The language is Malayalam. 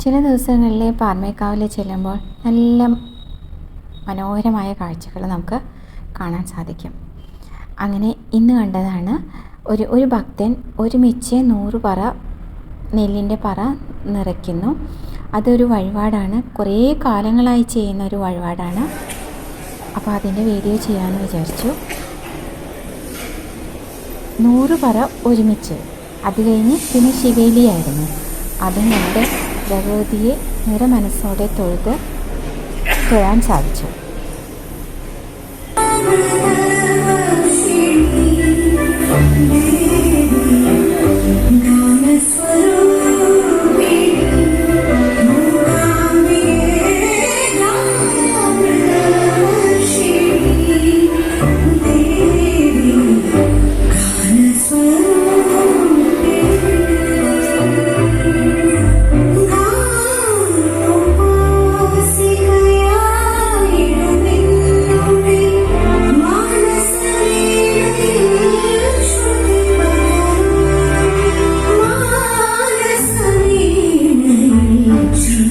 ചില ദിവസങ്ങളിൽ പാർമേക്കാവിൽ ചെല്ലുമ്പോൾ നല്ല മനോഹരമായ കാഴ്ചകൾ നമുക്ക് കാണാൻ സാധിക്കും. അങ്ങനെ ഇന്ന് കണ്ടതാണ് ഒരു ഒരു ഭക്തൻ ഒരുമിച്ച് നൂറ് പറ നെല്ലിന്റെ പറ നിറയ്ക്കുന്നു. അതൊരു വഴിപാടാണ്. കുറേ കാലങ്ങളായി ചെയ്യുന്ന ഒരു വഴിപാടാണ്. അപ്പോൾ അതിന്റെ വീഡിയോ ചെയ്യാമെന്ന് വിചാരിച്ചു. നൂറ് പറ ഒരുമിച്ച്. അത് കഴിഞ്ഞ് പിന്നെ ശിവേലിയായിരുന്നു. അതും കണ്ട് ഭഗവതിയെ നിറമനസ്സോടെ തൊഴുത് തൊഴാൻ സാധിച്ചു. you.